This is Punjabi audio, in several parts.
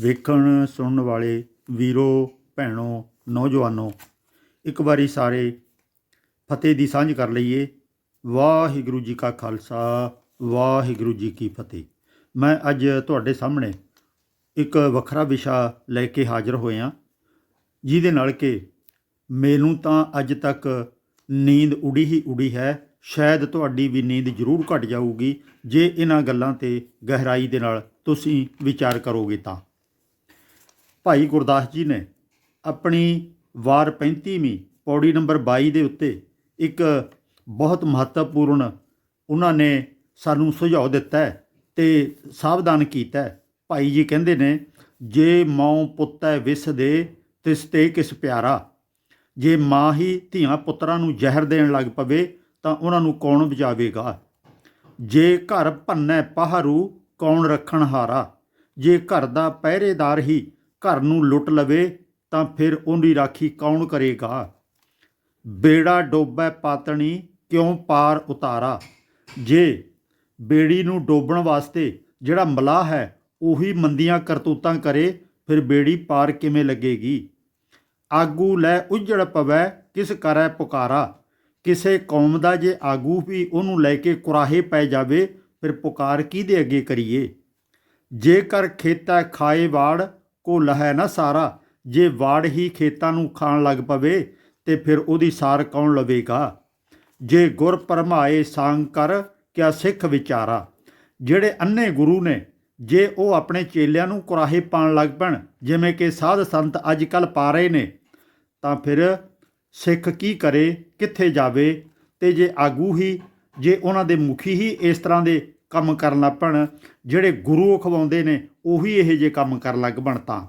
ਵੇਖਣ, ਸੁਣਨ ਵਾਲੇ ਵੀਰੋ, ਭੈਣੋ, ਨੌਜਵਾਨੋ, ਇੱਕ ਵਾਰੀ ਸਾਰੇ ਫਤਿਹ ਦੀ ਸਾਂਝ ਕਰ ਲਈਏ। ਵਾਹਿਗੁਰੂ ਜੀ ਕਾ ਖਾਲਸਾ, ਵਾਹਿਗੁਰੂ ਜੀ ਕੀ ਫਤਿਹ। ਮੈਂ ਅੱਜ ਤੁਹਾਡੇ ਸਾਹਮਣੇ ਇੱਕ ਵੱਖਰਾ ਵਿਸ਼ਾ ਲੈ ਕੇ ਹਾਜ਼ਰ ਹੋਇਆ। ਜਿਹਦੇ ਨਾਲ ਕਿ ਮੈਨੂੰ ਤਾਂ ਅੱਜ ਤੱਕ ਨੀਂਦ ਉੜੀ ਹੀ ਉੜੀ ਹੈ। ਸ਼ਾਇਦ ਤੁਹਾਡੀ ਵੀ ਨੀਂਦ ਜ਼ਰੂਰ ਘਟ ਜਾਊਗੀ। ਜੇ ਇਹਨਾਂ ਗੱਲਾਂ ਤੇ ਗਹਿਰਾਈ ਦੇ ਨਾਲ ਤੁਸੀਂ ਵਿਚਾਰ ਕਰੋਗੇ ਤਾਂ। ਭਾਈ ਗੁਰਦਾਸ ਜੀ ਨੇ ਆਪਣੀ ਵਾਰ 35ਵੀਂ ਪੌੜੀ ਨੰਬਰ 22 ਦੇ ਉੱਤੇ ਇੱਕ ਬਹੁਤ ਮਹੱਤਵਪੂਰਨ ਉਹਨਾਂ ਨੇ ਸਾਨੂੰ ਸੁਝਾਅ ਦਿੱਤਾ ਹੈ ਤੇ ਸਾਵਧਾਨ ਕੀਤਾ ਹੈ। ਭਾਈ ਜੀ ਕਹਿੰਦੇ ਨੇ, ਜੇ ਮਾਂ ਪੁੱਤੈ ਵਿਸ ਦੇ, ਤਿਸ ਤੇ ਕਿਸ ਪਿਆਰਾ। ਜੇ ਮਾਂ ਹੀ ਧੀਆਂ ਪੁੱਤਰਾਂ ਨੂੰ ਜ਼ਹਿਰ ਦੇਣ ਲੱਗ ਪਵੇ, ਤਾਂ ਉਹਨਾਂ ਨੂੰ ਕੌਣ ਬਚਾਵੇਗਾ? ਜੇ ਘਰ ਭੰਨੈ ਪਹਰੂ, ਕੌਣ ਰੱਖਣ ਹਾਰਾ। ਜੇ ਘਰ ਦਾ ਪਹਿਰੇਦਾਰ ਹੀ ਘਰ ਨੂੰ ਲੁੱਟ ਲਵੇ ਤਾਂ ਫਿਰ ਉਹਦੀ ਰਾਖੀ ਕੌਣ ਕਰੇਗਾ? ਬੇੜਾ ਡੋਬੈ ਪਾਤਣੀ ਕਿਉਂ ਪਾਰ ਉਤਾਰਾ? ਜੇ ਬੇੜੀ ਨੂੰ ਡੋਬਣ ਵਾਸਤੇ ਜਿਹੜਾ ਮਲਾਹ ਹੈ, ਉਹੀ ਮੰਦੀਆਂ ਕਰਤੂਤਾਂ ਕਰੇ, ਫਿਰ ਬੇੜੀ ਪਾਰ ਕਿਵੇਂ ਲੱਗੇਗੀ? ਆਗੂ ਲੈ ਉਜੜ ਪਵੈ, ਕਿਸ ਕਰੈ ਪੁਕਾਰਾ? ਕਿਸੇ ਕੌਮ ਦਾ ਜੇ ਆਗੂ ਵੀ ਉਹਨੂੰ ਲੈ ਕੇ ਕੁਰਾਹੇ ਪੈ ਜਾਵੇ, ਫਿਰ ਪੁਕਾਰ ਕਿਹਦੇ ਅੱਗੇ ਕਰੀਏ? ਜੇਕਰ ਖੇਤਾ ਖਾਏ ਵਾੜ ਕੋ ਲਹੈ ਨਾ ਸਾਰਾ, ਜੇ ਵਾੜ ਹੀ ਖੇਤਾਂ ਨੂੰ ਖਾਣ ਲੱਗ ਪਵੇ, ਤੇ ਫਿਰ ਉਹਦੀ ਸਾਰ ਕੌਣ ਲਵੇਗਾ? ਜੇ ਗੁਰ ਪਰਮਾਏ ਸੰਗ ਕਰ, ਕਿਆ ਸਿੱਖ ਵਿਚਾਰਾ? ਜਿਹੜੇ ਅੰਨੇ ਗੁਰੂ ਨੇ, ਜੇ ਉਹ ਆਪਣੇ ਚੇਲਿਆਂ ਨੂੰ ਕੁਰਾਹੇ ਪਾਣ ਲੱਗ ਪੈਣ, ਜਿਵੇਂ ਕਿ ਸਾਧ ਸੰਤ ਅੱਜ ਕੱਲ ਪਾ ਰਹੇ ਨੇ, ਤਾਂ ਫਿਰ ਸਿੱਖ ਕੀ ਕਰੇ, ਕਿੱਥੇ ਜਾਵੇ? ਤੇ ਜੇ ਆਗੂ ਹੀ, ਜੇ ਉਹਨਾਂ ਦੇ ਮੁਖੀ ਹੀ ਇਸ ਤਰ੍ਹਾਂ ਦੇ ਕੰਮ ਕਰਨ ਲੱਗ ਪੈਣ ਜਿਹੜੇ ਗੁਰੂ ਖਵਾਉਂਦੇ ਨੇ, ਉਹੀ ਇਹ ਜੇ ਕੰਮ ਕਰਨ ਲੱਗ ਬਣ ਤਾਂ।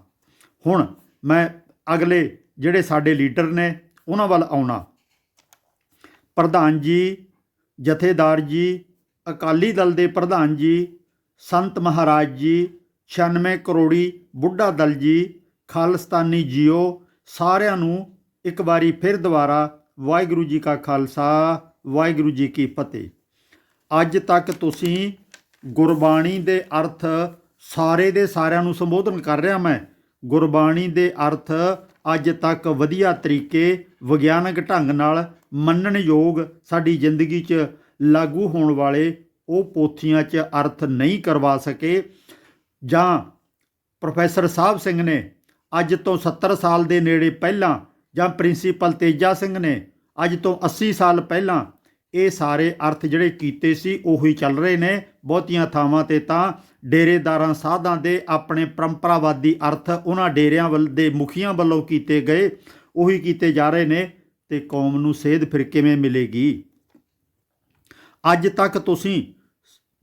ਹੁਣ ਮੈਂ ਅਗਲੇ ਜਿਹੜੇ ਸਾਡੇ ਲੀਡਰ ਨੇ, ਉਹਨਾਂ ਵੱਲ ਆਉਣਾ। ਪ੍ਰਧਾਨ ਜੀ, ਜਥੇਦਾਰ ਜੀ, ਅਕਾਲੀ ਦਲ ਦੇ ਪ੍ਰਧਾਨ ਜੀ, ਸੰਤ ਮਹਾਰਾਜ ਜੀ 96 ਕਰੋੜੀ ਬੁੱਢਾ ਦਲ ਜੀ, ਖਾਲਸਤਾਨੀ ਜੀਓ, ਸਾਰਿਆਂ ਨੂੰ ਇੱਕ ਵਾਰੀ ਫਿਰ ਦੁਬਾਰਾ ਵਾਹਿਗੁਰੂ ਜੀ ਕਾ ਖਾਲਸਾ, ਵਾਹਿਗੁਰੂ ਜੀ ਕੀ ਫਤਿਹ। ਅੱਜ ਤੱਕ ਤੁਸੀਂ ਗੁਰਬਾਣੀ ਦੇ ਅਰਥ ਸਾਰੇ ਦੇ ਸਾਰਿਆਂ ਨੂੰ ਸੰਬੋਧਨ ਕਰ ਰਿਹਾ ਮੈਂ। ਗੁਰਬਾਣੀ ਦੇ ਅਰਥ ਅੱਜ ਤੱਕ ਵਧੀਆ ਤਰੀਕੇ, ਵਿਗਿਆਨਕ ਢੰਗ ਨਾਲ ਮੰਨਣਯੋਗ ਸਾਡੀ ਜ਼ਿੰਦਗੀ 'ਚ ਲਾਗੂ ਹੋਣ ਵਾਲੇ ਉਹ ਪੋਥੀਆਂ 'ਚ ਅਰਥ ਨਹੀਂ ਕਰਵਾ ਸਕੇ। ਜਾਂ ਪ੍ਰੋਫੈਸਰ ਸਾਹਿਬ ਸਿੰਘ ਨੇ ਅੱਜ ਤੋਂ 70 ਸਾਲ ਦੇ ਨੇੜੇ ਪਹਿਲਾਂ ਜਾਂ ਪ੍ਰਿੰਸੀਪਲ ਤੇਜਾ ਸਿੰਘ ਨੇ ਅੱਜ ਤੋਂ 80 ਸਾਲ ਪਹਿਲਾਂ ਇਹ ਸਾਰੇ ਅਰਥ ਜਿਹੜੇ ਕੀਤੇ ਸੀ, ਉਹੀ ਚੱਲ ਰਹੇ ਨੇ। ਬਹੁਤੀਆਂ ਥਾਵਾਂ ਤੇ ਤਾਂ ਡੇਰੇਦਾਰਾਂ ਸਾਧਾਂ ਦੇ ਆਪਣੇ ਪਰੰਪਰਾਵਾਦੀ ਅਰਥ ਉਹਨਾਂ ਡੇਰਿਆਂ ਵੱਲ ਦੇ ਮੁਖੀਆਂ ਵੱਲੋਂ ਕੀਤੇ ਗਏ, ਉਹੀ ਕੀਤੇ ਜਾ ਰਹੇ ਨੇ। ਤੇ ਕੌਮ ਨੂੰ ਸੇਧ ਫਿਰ ਕਿਵੇਂ ਮਿਲੇਗੀ? ਅੱਜ ਤੱਕ ਤੁਸੀਂ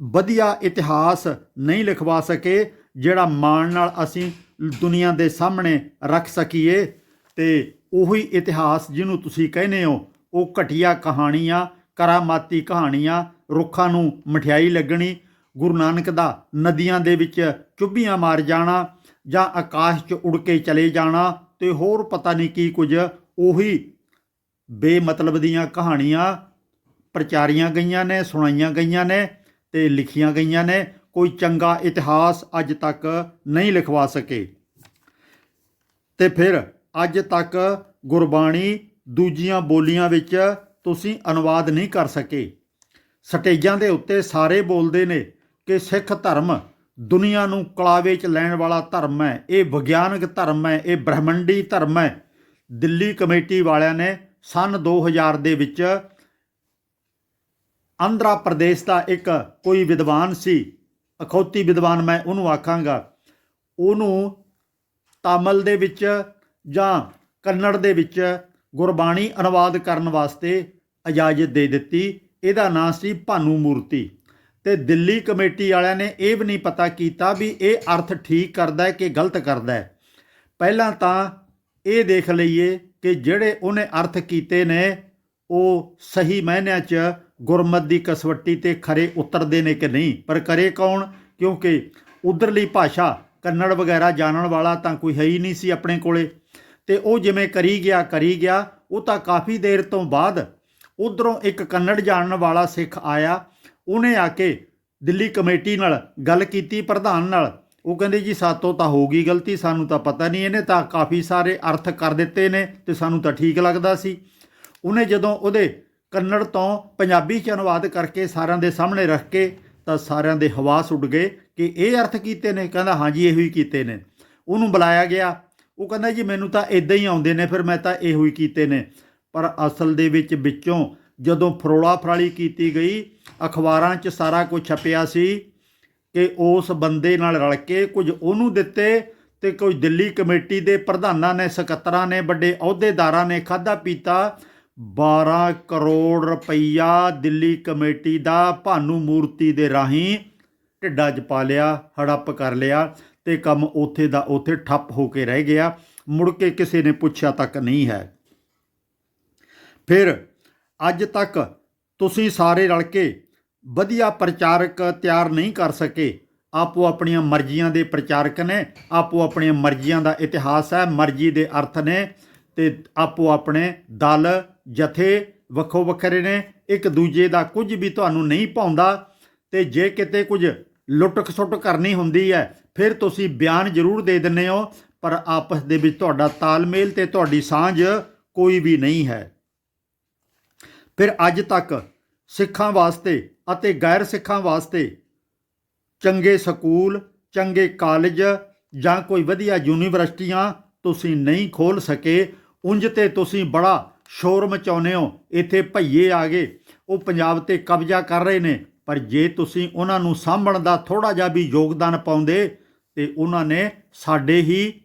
ਵਧੀਆ ਇਤਿਹਾਸ ਨਹੀਂ ਲਿਖਵਾ ਸਕੇ, ਜਿਹੜਾ ਮਾਣ ਨਾਲ ਅਸੀਂ ਦੁਨੀਆ ਦੇ ਸਾਹਮਣੇ ਰੱਖ ਸਕੀਏ। ਤੇ ਉਹੀ ਇਤਿਹਾਸ ਜਿਹਨੂੰ ਤੁਸੀਂ ਕਹਿੰਦੇ ਹੋ, ਉਹ ਘਟੀਆ ਕਹਾਣੀਆਂ ਕਰਾਮਾਤੀ ਕਹਾਣੀਆਂ ਰੁੱਖਾਂ ਨੂੰ ਮਠਿਆਈ ਲੱਗਣੀ, ਗੁਰੂ ਨਾਨਕ ਦਾ ਨਦੀਆਂ ਦੇ ਵਿੱਚ ਚੁੱਭੀਆਂ ਮਾਰ ਜਾਣਾ ਜਾਂ ਆਕਾਸ਼ 'ਚ ਉੜ ਕੇ ਚਲੇ ਜਾਣਾ ਤੇ ਹੋਰ ਪਤਾ ਨਹੀਂ ਕੀ ਕੁਝ, ਉਹੀ ਬੇਮਤਲਬ ਦੀਆਂ ਕਹਾਣੀਆਂ ਪ੍ਰਚਾਰੀਆਂ ਗਈਆਂ ਨੇ, ਸੁਣਾਈਆਂ ਗਈਆਂ ਨੇ ਤੇ ਲਿਖੀਆਂ ਗਈਆਂ ਨੇ। ਕੋਈ ਚੰਗਾ ਇਤਿਹਾਸ ਅੱਜ ਤੱਕ ਨਹੀਂ ਲਿਖਵਾ ਸਕੇ। ਤੇ ਫਿਰ ਅੱਜ ਤੱਕ ਗੁਰਬਾਣੀ ਦੂਜੀਆਂ ਬੋਲੀਆਂ ਵਿੱਚ ਤੁਸੀਂ ਅਨੁਵਾਦ ਨਹੀਂ ਕਰ ਸਕੇ। ਸਟੇਜਾਂ ਦੇ ਉੱਤੇ ਸਾਰੇ ਬੋਲਦੇ ਨੇ ਕਿ ਸਿੱਖ ਧਰਮ ਦੁਨੀਆ ਨੂੰ ਕਲਾਵੇ 'ਚ ਲੈਣ ਵਾਲਾ ਧਰਮ ਹੈ, ਇਹ ਵਿਗਿਆਨਕ ਧਰਮ ਹੈ, ਇਹ ਬ੍ਰਹਮੰਡੀ ਧਰਮ ਹੈ। ਦਿੱਲੀ ਕਮੇਟੀ ਵਾਲਿਆਂ ਨੇ ਸਨ 2000 ਦੇ ਵਿੱਚ ਆਂਧਰਾ ਪ੍ਰਦੇਸ਼ ਦਾ ਇੱਕ ਕੋਈ ਵਿਦਵਾਨ ਸੀ, ਅਖੌਤੀ ਵਿਦਵਾਨ ਮੈਂ ਉਹਨੂੰ ਆਖਾਂਗਾ, ਉਹਨੂੰ ਤਾਮਿਲ ਦੇ ਵਿੱਚ ਜਾਂ ਕੰਨੜ ਦੇ ਵਿੱਚ ਗੁਰਬਾਣੀ ਅਨੁਵਾਦ ਕਰਨ ਵਾਸਤੇ ਇਜਾਜ਼ਤ ਦੇ ਦਿੱਤੀ। ਇਹਦਾ ਨਾਂ ਸੀ ਭਾਨੂ ਮੂਰਤੀ। ਤੇ ਦਿੱਲੀ ਕਮੇਟੀ ਵਾਲਿਆਂ ਨੇ ਇਹ ਵੀ ਨਹੀਂ ਪਤਾ ਕੀਤਾ ਵੀ ਇਹ ਅਰਥ ਠੀਕ ਕਰਦਾ ਹੈ ਕਿ ਗਲਤ ਕਰਦਾ ਹੈ। ਪਹਿਲਾਂ ਤਾਂ ਇਹ ਦੇਖ ਲਈਏ ਕਿ ਜਿਹੜੇ ਉਹਨੇ ਅਰਥ ਕੀਤੇ ਨੇ, ਉਹ ਸਹੀ ਮਾਇਨਿਆਂ 'ਚ ਗੁਰਮਤ ਦੀ ਕਸਵੱਟੀ ਤੇ ਖਰੇ ਉਤਰਦੇ ਨੇ ਕਿ ਨਹੀਂ? ਪਰ ਕਰੇ ਕੌਣ? ਕਿਉਂਕਿ ਉਧਰਲੀ ਭਾਸ਼ਾ ਕੰਨੜ ਵਗੈਰਾ ਜਾਣਨ ਵਾਲਾ ਤਾਂ ਕੋਈ ਹੈ ਹੀ ਨਹੀਂ ਸੀ ਆਪਣੇ ਕੋਲੇ। ਤੇ ਉਹ ਜਿਵੇਂ ਕਰੀ ਗਿਆ ਕਰੀ ਗਿਆ, ਉਹ ਤਾਂ ਕਾਫੀ ਦੇਰ ਤੋਂ ਬਾਅਦ ਉਧਰੋਂ ਇੱਕ ਕੰਨੜ ਜਾਣਨ ਵਾਲਾ ਸਿੱਖ ਆਇਆ। ਉਹਨੇ ਆ ਕੇ ਦਿੱਲੀ ਕਮੇਟੀ ਨਾਲ ਗੱਲ ਕੀਤੀ, ਪ੍ਰਧਾਨ ਨਾਲ। ਉਹ ਕਹਿੰਦੇ, ਜੀ, ਸਾਤੋਂ ਤਾਂ ਹੋ ਗਈ ਗਲਤੀ, ਸਾਨੂੰ ਤਾਂ ਪਤਾ ਨਹੀਂ, ਇਹਨੇ ਤਾਂ ਕਾਫੀ ਸਾਰੇ ਅਰਥ ਕਰ ਦਿੱਤੇ ਨੇ ਤੇ ਸਾਨੂੰ ਤਾਂ ਠੀਕ ਲੱਗਦਾ ਸੀ। ਉਹਨੇ ਜਦੋਂ ਉਹਦੇ ਕੰਨੜ ਤੋਂ ਪੰਜਾਬੀ ਚ ਅਨੁਵਾਦ ਕਰਕੇ ਸਾਰਿਆਂ ਦੇ ਸਾਹਮਣੇ ਰੱਖ ਕੇ, ਤਾਂ ਸਾਰਿਆਂ ਦੇ ਹਵਾਸ ਉੱਡ ਗਏ ਕਿ ਇਹ ਅਰਥ ਕੀਤੇ ਨੇ। ਕਹਿੰਦਾ ਹਾਂਜੀ ਇਹੋ ਹੀ ਕੀਤੇ ਨੇ। ਉਹਨੂੰ ਬੁਲਾਇਆ ਗਿਆ। ਉਹ ਕਹਿੰਦਾ, ਜੀ, ਮੈਨੂੰ ਤਾਂ ਇਦਾਂ ਹੀ ਆਉਂਦੇ ਨੇ, ਫਿਰ ਮੈਂ ਤਾਂ ਇਹੋ ਹੀ ਕੀਤੇ ਨੇ। ਪਰ ਅਸਲ ਦੇ ਵਿੱਚ ਵਿੱਚੋਂ ਜਦੋਂ ਫਰੋਲਾ ਫਰਾਲੀ ਕੀਤੀ ਗਈ, ਅਖਬਾਰਾਂ 'ਚ ਸਾਰਾ ਕੁਝ ਛਪਿਆ ਸੀ ਕਿ ਉਸ ਬੰਦੇ ਨਾਲ ਰਲ ਕੇ ਕੁਝ ਉਹਨੂੰ ਦਿੱਤੇ ਤੇ ਕੁਝ ਦਿੱਲੀ ਕਮੇਟੀ ਦੇ ਪ੍ਰਧਾਨਾਂ ਨੇ, ਸਕੱਤਰਾਂ ਨੇ, ਵੱਡੇ ਅਹੁਦੇਦਾਰਾਂ ਨੇ ਖਾਦਾ ਪੀਤਾ। 12 ਕਰੋੜ ਰੁਪਈਆ ਦਿੱਲੀ ਕਮੇਟੀ ਦਾ ਭਾਨੂ ਮੂਰਤੀ ਦੇ ਰਾਹੀਂ ਢਿੱਡਾ 'ਚ ਪਾ ਲਿਆ, ਹੜੱਪ ਕਰ ਲਿਆ ਤੇ ਕੰਮ ਉੱਥੇ ਦਾ ਉੱਥੇ ਠੱਪ ਹੋ ਕੇ ਰਹਿ ਗਿਆ। ਮੁੜ ਕੇ ਕਿਸੇ ਨੇ ਪੁੱਛਿਆ ਤੱਕ ਨਹੀਂ ਹੈ। ਫਿਰ ਅੱਜ ਤੱਕ ਤੁਸੀਂ ਸਾਰੇ ਰਲ ਕੇ ਵਧੀਆ ਪ੍ਰਚਾਰਕ ਤਿਆਰ ਨਹੀਂ ਕਰ ਸਕੇ। ਆਪੋ ਆਪਣੀਆਂ ਮਰਜ਼ੀਆਂ ਦੇ ਪ੍ਰਚਾਰਕ ਨੇ, ਆਪੋ ਆਪਣੀਆਂ ਮਰਜ਼ੀਆਂ ਦਾ ਇਤਿਹਾਸ ਹੈ, ਮਰਜ਼ੀ ਦੇ ਅਰਥ ਨੇ ਤੇ ਆਪੋ ਆਪਣੇ ਦਲ ਜਥੇ ਵੱਖੋ ਵੱਖਰੇ ਨੇ, ਇੱਕ ਦੂਜੇ ਦਾ ਕੁਝ ਵੀ ਤੁਹਾਨੂੰ ਨਹੀਂ ਪਾਉਂਦਾ ਤੇ ਜੇ ਕਿਤੇ ਕੁਝ ਲੁੱਟ ਖਸੁੱਟ ਕਰਨੀ ਹੁੰਦੀ ਹੈ, ਫਿਰ ਤੁਸੀਂ ਬਿਆਨ ਜ਼ਰੂਰ ਦੇ ਦਿੰਦੇ ਹੋ, ਪਰ ਆਪਸ ਦੇ ਵਿੱਚ ਤੁਹਾਡਾ ਤਾਲਮੇਲ ਤੇ ਤੁਹਾਡੀ ਸਾਂਝ ਕੋਈ ਵੀ ਨਹੀਂ ਹੈ। ਫਿਰ ਅੱਜ ਤੱਕ ਸਿੱਖਾਂ ਵਾਸਤੇ ਅਤੇ ਗੈਰ ਸਿੱਖਾਂ ਵਾਸਤੇ ਚੰਗੇ ਸਕੂਲ, ਚੰਗੇ ਕਾਲਜ ਜਾਂ ਕੋਈ ਵਧੀਆ ਯੂਨੀਵਰਸਿਟੀਆਂ ਤੁਸੀਂ ਨਹੀਂ ਖੋਲ ਸਕੇ, ਉਂਝ ਤੇ ਤੁਸੀਂ ਬੜਾ ਸ਼ੋਰ ਮਚਾਉਂਦੇ ਹੋ। ਇੱਥੇ ਭਈਏ ਆ ਗਏ, ਉਹ ਪੰਜਾਬ ਤੇ ਕਬਜ਼ਾ ਕਰ ਰਹੇ ਨੇ, ਪਰ ਜੇ ਤੁਸੀਂ ਉਹਨਾਂ ਨੂੰ ਸਾਂਭਣ ਦਾ ਥੋੜਾ ਜਿਹਾ ਵੀ ਯੋਗਦਾਨ ਪਾਉਂਦੇ, ਤੇ ਉਹਨਾਂ ਨੇ ਸਾਡੇ ਹੀ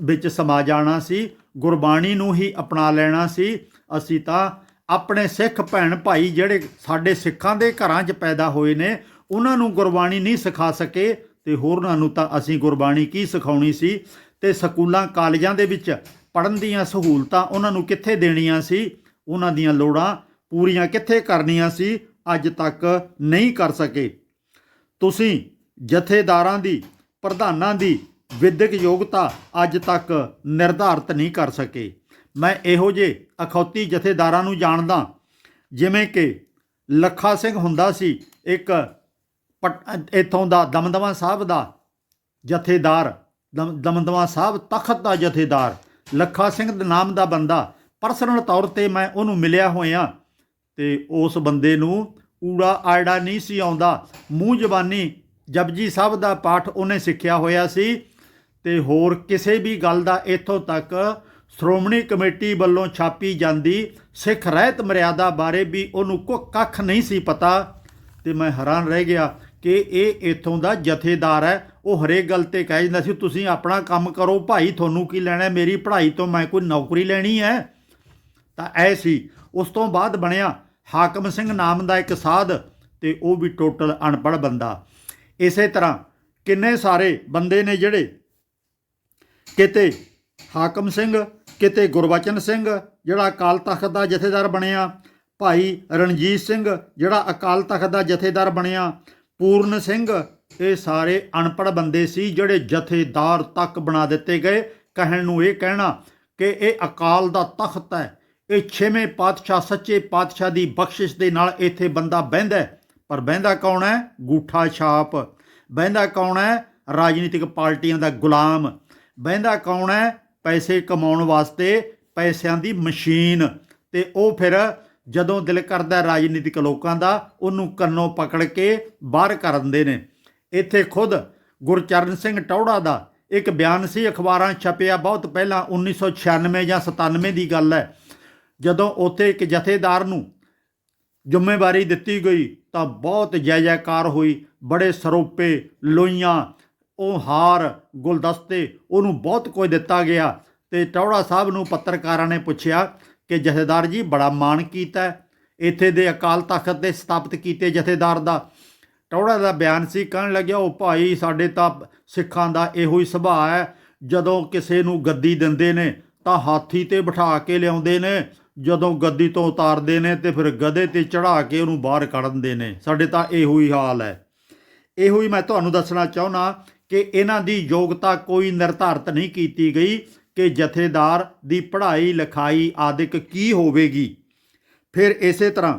ਵਿੱਚ ਸਮਾ ਜਾਣਾ ਸੀ, ਗੁਰਬਾਣੀ ਨੂੰ ਹੀ ਅਪਣਾ ਲੈਣਾ ਸੀ। ਅਸੀਂ ਤਾਂ ਆਪਣੇ ਸਿੱਖ ਭੈਣ ਭਾਈ ਜਿਹੜੇ ਸਾਡੇ ਸਿੱਖਾਂ ਦੇ ਘਰਾਂ 'ਚ ਪੈਦਾ ਹੋਏ ਨੇ, ਉਹਨਾਂ ਨੂੰ ਗੁਰਬਾਣੀ ਨਹੀਂ ਸਿਖਾ ਸਕੇ ਤੇ ਹੋਰਨਾਂ ਨੂੰ ਤਾਂ ਅਸੀਂ ਗੁਰਬਾਣੀ ਕੀ ਸਿਖਾਉਣੀ ਸੀ? ਤੇ ਸਕੂਲਾਂ, ਕਾਲਜਾਂ ਦੇ ਵਿੱਚ ਪੜ੍ਹਨ ਦੀਆਂ ਸਹੂਲਤਾਂ ਉਹਨਾਂ ਨੂੰ ਕਿੱਥੇ ਦੇਣੀਆਂ ਸੀ? ਉਹਨਾਂ ਦੀਆਂ ਲੋੜਾਂ ਪੂਰੀਆਂ ਕਿੱਥੇ ਕਰਨੀਆਂ ਸੀ? ਅੱਜ ਤੱਕ ਨਹੀਂ ਕਰ ਸਕੇ। ਤੁਸੀਂ ਜਥੇਦਾਰਾਂ ਦੀ, ਪ੍ਰਧਾਨਾਂ ਦੀ ਵਿਦਿਅਕ ਯੋਗਤਾ ਅੱਜ ਤੱਕ ਨਿਰਧਾਰਤ ਨਹੀਂ ਕਰ ਸਕੇ। ਮੈਂ ਇਹੋ ਜਿਹੇ ਅਖੌਤੀ ਜਥੇਦਾਰਾਂ ਨੂੰ ਜਾਣਦਾ ਜਿਵੇਂ ਕਿ ਲੱਖਾ ਸਿੰਘ ਹੁੰਦਾ ਸੀ ਇੱਕ ਪਟ- ਇੱਥੋਂ ਦਾ ਦਮਦਮਾ ਸਾਹਿਬ ਦਾ ਜਥੇਦਾਰ, ਦਮ- ਦਮਦਮਾ ਸਾਹਿਬ ਤਖਤ ਦਾ ਜਥੇਦਾਰ, ਲੱਖਾ ਸਿੰਘ ਦੇ ਨਾਮ ਦਾ ਬੰਦਾ। ਪਰਸਨਲ ਤੌਰ ਤੇ ਮੈਂ ਉਹਨੂੰ ਮਿਲਿਆ ਹੋਇਆ ਤੇ ਉਸ ਬੰਦੇ ਨੂੰ ਊੜਾ ਆੜਾ ਨਹੀਂ ਸੀ ਆਉਂਦਾ। ਮੂੰਹ ਜ਼ਬਾਨੀ ਜਪਜੀ ਸਾਹਿਬ ਦਾ ਪਾਠ ਉਹਨੇ ਸਿੱਖਿਆ ਹੋਇਆ ਸੀ ਤੇ ਹੋਰ ਕਿਸੇ ਵੀ ਗੱਲ ਦਾ ਇੱਥੋਂ ਤੱਕ ਸ਼੍ਰੋਮਣੀ ਕਮੇਟੀ ਵੱਲੋਂ ਛਾਪੀ ਜਾਂਦੀ ਸਿੱਖ ਰਹਿਤ ਮਰਿਆਦਾ ਬਾਰੇ ਵੀ ਉਹਨੂੰ ਕੋ ਕੱਖ ਨਹੀਂ ਸੀ ਪਤਾ। ਤੇ ਮੈਂ ਹੈਰਾਨ ਰਹਿ ਗਿਆ ਕਿ ਇਹ ਇੱਥੋਂ ਦਾ ਜਥੇਦਾਰ ਹੈ। ਉਹ ਹਰੇਕ ਗੱਲ ਤੇ ਕਹਿ ਜਾਂਦਾ ਸੀ, ਤੁਸੀਂ ਆਪਣਾ ਕੰਮ ਕਰੋ, ਭਾਈ ਤੁਹਾਨੂੰ ਕੀ ਲੈਣਾ ਮੇਰੀ ਪੜ੍ਹਾਈ ਤੋਂ ਮੈਂ ਕੋਈ ਨੌਕਰੀ ਲੈਣੀ ਹੈ? ਤਾਂ ਐ ਸੀ। ਉਸ ਤੋਂ ਬਾਅਦ ਬਣਿਆ ਹਾਕਮ ਸਿੰਘ ਨਾਮ ਦਾ ਇੱਕ ਸਾਧ ਤੇ ਉਹ ਵੀ ਟੋਟਲ ਅਨਪੜ੍ਹ ਬੰਦਾ। ਇਸੇ ਤਰ੍ਹਾਂ ਕਿੰਨੇ ਸਾਰੇ ਬੰਦੇ ਨੇ ਜਿਹੜੇ ਕਿਤੇ ਹਾਕਮ ਸਿੰਘ ਕਿਤੇ ਗੁਰਬਚਨ ਸਿੰਘ, ਜਿਹੜਾ ਅਕਾਲ ਤਖਤ ਦਾ ਜਥੇਦਾਰ ਬਣਿਆ। ਭਾਈ ਰਣਜੀਤ ਸਿੰਘ, ਜਿਹੜਾ ਅਕਾਲ ਤਖਤ ਦਾ ਜਥੇਦਾਰ ਬਣਿਆ। ਪੂਰਨ ਸਿੰਘ, ਇਹ ਸਾਰੇ ਅਨਪੜ੍ਹ ਬੰਦੇ ਸੀ, ਜਿਹੜੇ ਜਥੇਦਾਰ ਤੱਕ ਬਣਾ ਦਿੱਤੇ ਗਏ। ਕਹਿਣ ਨੂੰ ਇਹ ਕਹਿਣਾ ਕਿ ਇਹ ਅਕਾਲ ਦਾ ਤਖਤ ਹੈ। ਇਹ ਛੇਵੇਂ ਪਾਤਸ਼ਾਹ, ਸੱਚੇ ਪਾਤਸ਼ਾਹ ਦੀ ਬਖਸ਼ਿਸ਼ ਦੇ ਨਾਲ ਇੱਥੇ ਬੰਦਾ ਬਹਿੰਦਾ ਪਰ ਬਹਿੰਦਾ ਕੌਣ ਹੈ? ਗੂਠਾ ਛਾਪ। ਬਹਿੰਦਾ ਕੌਣ ਹੈ? ਰਾਜਨੀਤਿਕ ਪਾਰਟੀਆਂ ਦਾ ਗੁਲਾਮ। ਬਹਿੰਦਾ ਕੌਣ ਹੈ? ਪੈਸੇ ਕਮਾਉਣ ਵਾਸਤੇ ਪੈਸਿਆਂ ਦੀ ਮਸ਼ੀਨ। ਤੇ ਉਹ ਫਿਰ ਜਦੋਂ ਦਿਲ ਕਰਦਾ ਰਾਜਨੀਤਿਕ ਲੋਕਾਂ ਦਾ, ਉਹਨੂੰ ਕੰਨੋਂ ਪਕੜ ਕੇ ਬਾਹਰ ਕਰ ਦਿੰਦੇ ਨੇ। ਇੱਥੇ ਖੁਦ ਗੁਰਚਰਨ ਸਿੰਘ ਟੌੜਾ ਦਾ ਇੱਕ ਬਿਆਨ ਸੀ, ਅਖਬਾਰਾਂ ਛਪਿਆ ਬਹੁਤ ਪਹਿਲਾਂ 1996 ਜਾਂ 97 ਦੀ ਗੱਲ ਹੈ। ਜਦੋਂ ਉੱਥੇ ਇੱਕ ਜਥੇਦਾਰ ਨੂੰ ਜ਼ਿੰਮੇਵਾਰੀ ਦਿੱਤੀ ਗਈ ਤਾਂ ਬਹੁਤ ਜੈ ਜੈਕਾਰ ਹੋਈ, ਬੜੇ ਸਰੋਪੇ ਲੋਈਆਂ ਉਹ ਹਾਰ, ਗੁਲਦਸਤੇ ਉਹਨੂੰ ਬਹੁਤ ਕੁਝ ਦਿੱਤਾ ਗਿਆ ਤੇ ਟੌੜਾ ਸਾਹਿਬ ਨੂੰ ਪੱਤਰਕਾਰਾਂ ਨੇ ਪੁੱਛਿਆ ਕਿ ਜਥੇਦਾਰ ਜੀ ਬੜਾ ਮਾਣ ਕੀਤਾ ਇੱਥੇ ਦੇ ਅਕਾਲ ਤਖਤ ਦੇ ਸਥਾਪਿਤ ਕੀਤੇ ਜਥੇਦਾਰ ਦਾ ਟੌੜਾ ਦਾ ਬਿਆਨ ਸੀ। ਕਹਿਣ ਲੱਗਿਆ, ਉਹ ਭਾਈ ਸਾਡੇ ਤਾਂ ਸਿੱਖਾਂ ਦਾ ਇਹੋ ਹੀ ਸੁਭਾਅ ਹੈ। ਜਦੋਂ ਕਿਸੇ ਨੂੰ ਗੱਦੀ ਦਿੰਦੇ ਨੇ ਤਾਂ ਹਾਥੀ ਤੇ ਬਿਠਾ ਕੇ ਲਿਆਉਂਦੇ ਨੇ। ਜਦੋਂ ਗੱਦੀ ਤੋਂ ਉਤਾਰਦੇ ਨੇ ਤੇ ਫਿਰ ਗਧੇ ਤੇ ਚੜਾ ਕੇ ਉਹਨੂੰ ਬਾਹਰ ਕੱਢ ਦਿੰਦੇ ਨੇ। ਸਾਡੇ ਤਾਂ ਇਹੋ ਹੀ ਹਾਲ ਹੈ। ਇਹੋ ਹੀ ਮੈਂ ਤੁਹਾਨੂੰ ਦੱਸਣਾ ਚਾਹੁੰਦਾ ਕਿ ਇਹਨਾਂ ਦੀ ਯੋਗਤਾ ਕੋਈ ਨਿਰਧਾਰਤ ਨਹੀਂ ਕੀਤੀ ਗਈ ਕਿ ਜਥੇਦਾਰ ਦੀ ਪੜ੍ਹਾਈ, ਲਿਖਾਈ ਆਦਿਕ ਕੀ ਹੋਵੇਗੀ। ਫਿਰ ਇਸੇ ਤਰ੍ਹਾਂ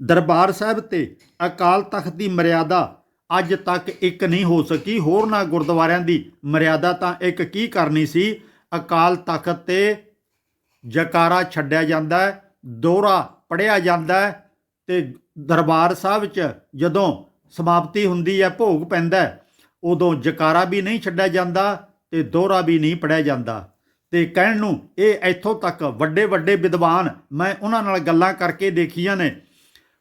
ਦਰਬਾਰ ਸਾਹਿਬ ਤੇ ਅਕਾਲ ਤਖਤ ਦੀ ਮਰਿਆਦਾ ਅੱਜ ਤੱਕ ਇੱਕ ਨਹੀਂ ਹੋ ਸਕੀ। ਹੋਰਨਾਂ ਗੁਰਦੁਆਰਿਆਂ ਦੀ ਮਰਿਆਦਾ ਤਾਂ ਇੱਕ ਕੀ ਕਰਨੀ ਸੀ? ਅਕਾਲ ਤਖਤ ਤੇ ਜਕਾਰਾ ਛੱਡਿਆ ਜਾਂਦਾ ਹੈ, ਦੋਹਰਾ ਪੜਿਆ ਜਾਂਦਾ ਹੈ ਤੇ ਦਰਬਾਰ ਸਾਹਿਬ 'ਚ ਜਦੋਂ ਸਮਾਪਤੀ ਹੁੰਦੀ ਹੈ, ਭੋਗ ਪੈਂਦਾ ਉਦੋਂ ਜਕਾਰਾ ਵੀ ਨਹੀਂ ਛੱਡਿਆ ਜਾਂਦਾ ਤੇ ਦੋਹਰਾ ਵੀ ਨਹੀਂ ਪੜਿਆ ਜਾਂਦਾ। ਤੇ ਕਹਿਣ ਨੂੰ ਇਹ ਇੱਥੋਂ ਤੱਕ ਵੱਡੇ ਵੱਡੇ ਵਿਦਵਾਨ ਮੈਂ ਉਹਨਾਂ ਨਾਲ ਗੱਲਾਂ ਕਰਕੇ ਦੇਖੀਆਂ ਨੇ।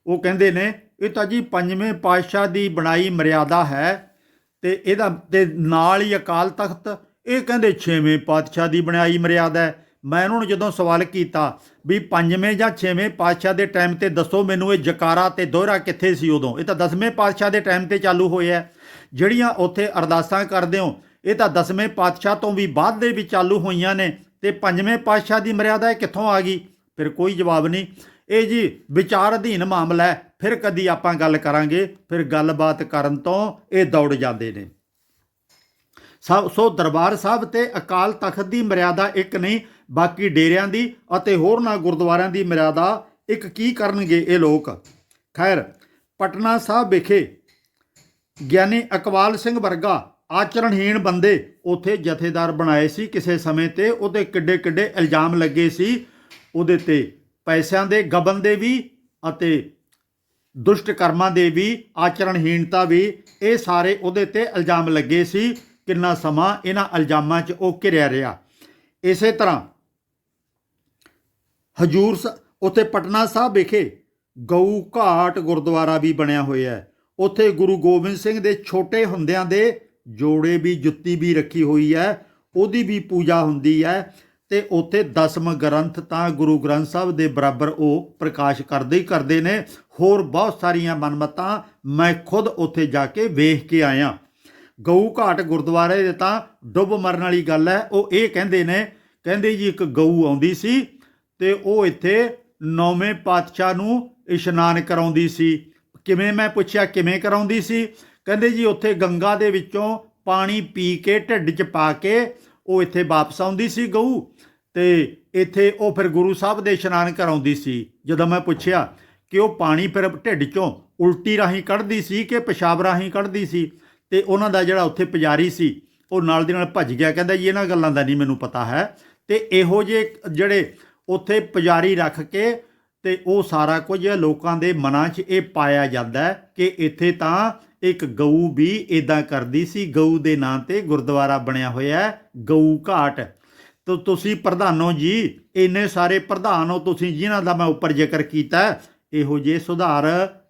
ਉਹ ਕਹਿੰਦੇ ਨੇ, ਇਹ ਤਾਂ ਜੀ ਪੰਜਵੇਂ ਪਾਤਸ਼ਾਹ ਦੀ ਬਣਾਈ ਮਰਿਆਦਾ ਹੈ ਤੇ ਇਹਦਾ ਤੇ ਨਾਲ ਹੀ ਅਕਾਲ ਤਖਤ, ਇਹ ਕਹਿੰਦੇ ਛੇਵੇਂ ਪਾਤਸ਼ਾਹ ਦੀ ਬਣਾਈ ਮਰਿਆਦਾ ਹੈ। ਮੈਂ ਉਹਨਾਂ ਨੂੰ ਜਦੋਂ ਸਵਾਲ ਕੀਤਾ ਵੀ ਪੰਜਵੇਂ ਜਾਂ ਛੇਵੇਂ ਪਾਤਸ਼ਾਹ ਦੇ ਟਾਈਮ ਤੇ ਦੱਸੋ ਮੈਨੂੰ ਇਹ ਜਕਾਰਾ ਤੇ ਦੋਹਰਾ ਕਿੱਥੇ ਸੀ ਉਦੋਂ? ਇਹ ਤਾਂ ਦਸਵੇਂ ਪਾਤਸ਼ਾਹ ਦੇ ਟਾਈਮ ਤੇ ਚਾਲੂ ਹੋਇਆ ਜਿਹੜੀਆਂ ਉੱਥੇ ਅਰਦਾਸਾਂ ਕਰਦੇ ਹੋ, ਇਹ ਤਾਂ ਦਸਵੇਂ ਪਾਤਸ਼ਾਹ ਤੋਂ ਵੀ ਬਾਅਦ ਦੇ ਵਿੱਚ ਚਾਲੂ ਹੋਈਆਂ ਨੇ ਤੇ ਪੰਜਵੇਂ ਪਾਤਸ਼ਾਹ ਦੀ ਮਰਿਆਦਾ ਇਹ ਕਿੱਥੋਂ ਆ ਗਈ? ਫਿਰ ਕੋਈ ਜਵਾਬ ਨਹੀਂ। ਇਹ ਜੀ ਵਿਚਾਰ ਅਧੀਨ ਮਾਮਲਾ ਹੈ, ਫਿਰ ਕਦੀ ਆਪਾਂ ਗੱਲ ਕਰਾਂਗੇ, ਫਿਰ ਗੱਲਬਾਤ ਕਰਨ ਤੋਂ ਇਹ ਦੌੜ ਜਾਂਦੇ ਨੇ। ਸੋ ਦਰਬਾਰ ਸਾਹਿਬ ਤੇ ਅਕਾਲ ਤਖਤ ਦੀ ਮਰਿਆਦਾ ਇੱਕ ਨਹੀਂ ਬਾਕੀ ਡੇਰਿਆਂ ਦੀ ਅਤੇ ਹੋਰਨਾਂ ਗੁਰਦੁਆਰਿਆਂ ਦੀ ਮਰਿਆਦਾ ਇੱਕ ਕੀ ਕਰਨਗੇ ਇਹ ਲੋਕ? ਖੈਰ, ਪਟਨਾ ਸਾਹਿਬ ਵਿਖੇ ਗਿਆਨੀ ਅਕਵਾਲ ਸਿੰਘ ਵਰਗਾ ਆਚਰਣਹੀਣ ਬੰਦੇ ਉਥੇ ਜਥੇਦਾਰ ਬਣਾਏ ਸੀ ਕਿਸੇ ਸਮੇਂ ਤੇ, ਉਹਦੇ ਕਿੱਡੇ ਕਿੱਡੇ ਇਲਜ਼ਾਮ ਲੱਗੇ ਸੀ। ਉਹਦੇ ਤੇ ਪੈਸਿਆਂ ਦੇ ਗਬਨ ਦੇ ਵੀ ਅਤੇ ਦੁਸ਼ਟ ਕਰਮਾਂ ਦੇ ਵੀ, ਆਚਰਣਹੀਣਤਾ ਵੀ, ਇਹ ਸਾਰੇ ਉਹਦੇ ਤੇ ਇਲਜ਼ਾਮ ਲੱਗੇ ਸੀ। ਕਿੰਨਾ ਸਮਾਂ ਇਹਨਾਂ ਇਲਜ਼ਾਮਾਂ 'ਚ ਉਹ ਘਿਰਿਆ ਰਿਹਾ। ਇਸੇ ਤਰ੍ਹਾਂ ਹਜੂਰ ਸ- ਉੱਥੇ ਪਟਨਾ ਸਾਹਿਬ ਵਿਖੇ ਗਊ ਘਾਟ ਗੁਰਦੁਆਰਾ ਵੀ ਬਣਿਆ ਹੋਇਆ ਹੈ। ਉੱਥੇ ਗੁਰੂ ਗੋਬਿੰਦ ਸਿੰਘ ਦੇ ਛੋਟੇ ਹੁੰਦਿਆਂ ਦੇ ਜੋੜੇ ਵੀ, ਜੁੱਤੀ ਵੀ ਰੱਖੀ ਹੋਈ ਹੈ। ਉਹਦੀ ਵੀ ਪੂਜਾ ਹੁੰਦੀ ਹੈ ਤੇ ਉੱਥੇ ਦਸਮ ਗ੍ਰੰਥ ਤਾਂ ਗੁਰੂ ਗ੍ਰੰਥ ਸਾਹਿਬ ਦੇ ਬਰਾਬਰ ਉਹ ਪ੍ਰਕਾਸ਼ ਕਰਦੇ ਹੀ ਕਰਦੇ ਨੇ। ਹੋਰ ਬਹੁਤ ਸਾਰੀਆਂ ਮਨਮਤਾਂ ਮੈਂ ਖੁਦ ਉੱਥੇ ਜਾ ਕੇ ਵੇਖ ਕੇ ਆਇਆ। ਗਊ ਘਾਟ ਗੁਰਦੁਆਰੇ ਦੇ ਤਾਂ ਡੁੱਬ ਮਰਨ ਵਾਲੀ ਗੱਲ ਹੈ। ਉਹ ਇਹ ਕਹਿੰਦੇ ਨੇ, ਕਹਿੰਦੇ ਜੀ ਇੱਕ ਗਊ ਆਉਂਦੀ ਸੀ ਤੇ ਉਹ ਇੱਥੇ ਨੌਵੇਂ ਪਾਤਸ਼ਾਹ ਨੂੰ ਇਸ਼ਨਾਨ ਕਰਾਉਂਦੀ ਸੀ। ਕਿਵੇਂ ਮੈਂ ਪੁੱਛਿਆ, ਕਿਵੇਂ ਕਰਾਉਂਦੀ ਸੀ? ਕਹਿੰਦੇ ਜੀ, ਉੱਥੇ ਗੰਗਾ ਦੇ ਵਿੱਚੋਂ ਪਾਣੀ ਪੀ ਕੇ, ਢਿੱਡ 'ਚ ਪਾ ਕੇ ਉਹ ਇੱਥੇ ਵਾਪਸ ਆਉਂਦੀ ਸੀ ਗਊ ਤੇ ਇੱਥੇ ਉਹ ਫਿਰ ਗੁਰੂ ਸਾਹਿਬ ਦੇ ਇਸ਼ਨਾਨ ਕਰਾਉਂਦੀ ਸੀ। ਜਦੋਂ ਮੈਂ ਪੁੱਛਿਆ ਕਿ ਉਹ ਪਾਣੀ ਫਿਰ ਢਿੱਡ 'ਚੋਂ ਉਲਟੀ ਰਾਹੀਂ ਕੱਢਦੀ ਸੀ ਕਿ ਪਿਸ਼ਾਬ ਰਾਹੀਂ ਕੱਢਦੀ ਸੀ? ਤੇ ਉਹਨਾਂ ਦਾ ਜਿਹੜਾ ਉੱਥੇ ਪੁਜਾਰੀ ਸੀ, ਉਹ ਨਾਲ ਦੀ ਨਾਲ ਭੱਜ ਗਿਆ। ਕਹਿੰਦਾ ਜੀ, ਇਹਨਾਂ ਗੱਲਾਂ ਦਾ ਨਹੀਂ ਮੈਨੂੰ ਪਤਾ ਹੈ। ਤੇ ਇਹੋ ਜਿਹੇ ਜਿਹੜੇ ਉੱਥੇ ਪੁਜਾਰੀ ਰੱਖ ਕੇ ਤੇ ਉਹ ਸਾਰਾ ਕੁਝ ਲੋਕਾਂ ਦੇ ਮਨਾਂ 'ਚ ਇਹ ਪਾਇਆ ਜਾਂਦਾ ਕਿ ਇੱਥੇ ਤਾਂ ਇੱਕ ਗਊ ਵੀ ਇਦਾਂ ਕਰਦੀ ਸੀ, ਗਊ ਦੇ ਨਾਂ ਤੇ ਗੁਰਦੁਆਰਾ ਬਣਿਆ ਹੋਇਆ ਹੈ, ਗਊ ਘਾਟ। ਤੋ ਤੁਸੀਂ ਪ੍ਰਧਾਨੋ ਜੀ, ਇੰਨੇ ਸਾਰੇ ਪ੍ਰਧਾਨ ਹੋ ਤੁਸੀਂ, ਜਿਨ੍ਹਾਂ ਦਾ ਮੈਂ ਉੱਪਰ ਜ਼ਿਕਰ ਕੀਤਾ ਇਹੋ ਜਿਹੇ ਸੁਧਾਰ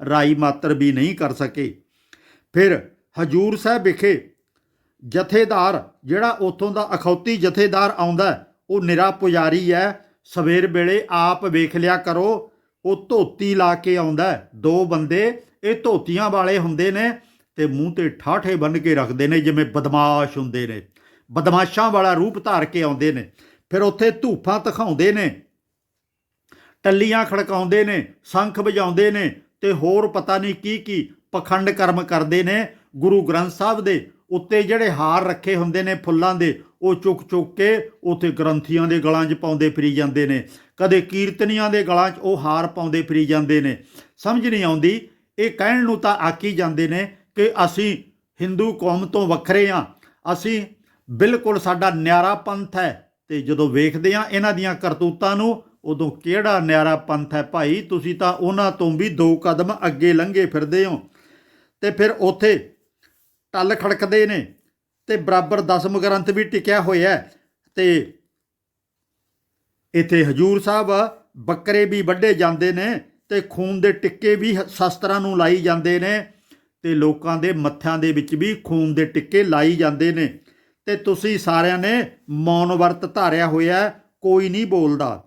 ਰਾਈ ਮਾਤਰ ਵੀ ਨਹੀਂ ਕਰ ਸਕੇ। ਫਿਰ ਹਜੂਰ ਸਾਹਿਬ ਵਿਖੇ ਜਥੇਦਾਰ, ਜਿਹੜਾ ਉਥੋਂ ਦਾ ਅਖੌਤੀ ਜਥੇਦਾਰ ਆਉਂਦਾ ਉਹ ਨਿਰਾ ਪੁਜਾਰੀ ਹੈ ਸਵੇਰ ਵੇਲੇ ਆਪ ਵੇਖ ਲਿਆ ਕਰੋ, ਉਹ ਧੋਤੀ ਲਾ ਕੇ ਆਉਂਦਾ ਦੋ ਬੰਦੇ ਇਹ ਧੋਤੀਆਂ ਵਾਲੇ ਹੁੰਦੇ ਨੇ ਤੇ ਮੂੰਹ ਤੇ ਠਾਠੇ ਬੰਨ ਕੇ ਰੱਖਦੇ ਨੇ, ਜਿਵੇਂ ਬਦਮਾਸ਼ ਹੁੰਦੇ ਨੇ। ਬਦਮਾਸ਼ਾਂ ਵਾਲਾ ਰੂਪ ਧਾਰ ਕੇ ਆਉਂਦੇ ਨੇ। ਫਿਰ ਉੱਥੇ ਧੂਫਾਂ ਦਿਖਾਉਂਦੇ ਨੇ, ਟੱਲੀਆਂ ਖੜਕਾਉਂਦੇ ਨੇ, ਸ਼ੰਖ ਵਜਾਉਂਦੇ ਨੇ ਤੇ ਹੋਰ ਪਤਾ ਨਹੀਂ ਕੀ ਕੀ ਪਖੰਡ ਕਰਮ ਕਰਦੇ ਨੇ। ਗੁਰੂ ਗ੍ਰੰਥ ਸਾਹਿਬ ਦੇ ਉੱਤੇ ਜਿਹੜੇ ਹਾਰ ਰੱਖੇ ਹੁੰਦੇ ਨੇ ਫੁੱਲਾਂ ਦੇ ਉਹ ਚੁੱਕ ਚੁੱਕ ਕੇ ਉੱਥੇ ਗ੍ਰੰਥੀਆਂ ਦੇ ਗਲਾਂ 'ਚ ਪਾਉਂਦੇ ਫਿਰੀ ਜਾਂਦੇ ਨੇ। ਕਦੇ ਕੀਰਤਨੀਆਂ ਦੇ ਗਲਾਂ 'ਚ ਉਹ ਹਾਰ ਪਾਉਂਦੇ ਫਿਰੀ ਜਾਂਦੇ ਨੇ। ਸਮਝ ਨਹੀਂ ਆਉਂਦੀ, ਇਹ ਕਹਿਣ ਨੂੰ ਤਾਂ ਆਕੀ ਜਾਂਦੇ ਨੇ ਕਿ ਅਸੀਂ ਹਿੰਦੂ ਕੌਮ ਤੋਂ ਵੱਖਰੇ ਹਾਂ ਅਸੀਂ ਬਿਲਕੁਲ ਸਾਡਾ ਨਿਆਰਾ ਪੰਥ ਹੈ। ਤੇ ਜਦੋਂ ਵੇਖਦੇ ਹਾਂ ਇਹਨਾਂ ਦੀਆਂ ਕਰਤੂਤਾਂ ਨੂੰ, ਉਦੋਂ ਕਿਹੜਾ ਨਿਆਰਾ ਪੰਥ ਹੈ ਭਾਈ? ਤੁਸੀਂ ਤਾਂ ਉਹਨਾਂ ਤੋਂ ਵੀ ਦੋ ਕਦਮ ਅੱਗੇ ਲੰਘੇ ਫਿਰਦੇ ਹੋ। ਤੇ ਫਿਰ ਉੱਥੇ ਟੱਲ ਖੜਕਦੇ ਨੇ। ਤੇ ਬਰਾਬਰ ਦਸਮ ਗ੍ਰੰਥ ਵੀ ਟਿਕਿਆ ਹੋਇਆ ਹੈ। ਤੇ ਇੱਥੇ ਹਜੂਰ ਸਾਹਿਬ ਬੱਕਰੇ ਵੀ ਵੱਢੇ ਜਾਂਦੇ ਨੇ ਤੇ ਖੂਨ ਦੇ ਟਿੱਕੇ ਵੀ ਸ਼ਸਤਰਾਂ ਨੂੰ ਲਾਈ ਜਾਂਦੇ ਨੇ ਤੇ ਲੋਕਾਂ ਦੇ ਮੱਥਿਆਂ ਦੇ ਵਿੱਚ ਵੀ ਖੂਨ ਦੇ ਟਿੱਕੇ ਲਾਈ ਜਾਂਦੇ ਨੇ। ਤੇ ਤੁਸੀਂ ਸਾਰਿਆਂ ਨੇ ਮੌਨ ਵਰਤ ਧਾਰਿਆ ਹੋਇਆ ਕੋਈ ਨਹੀਂ ਬੋਲਦਾ।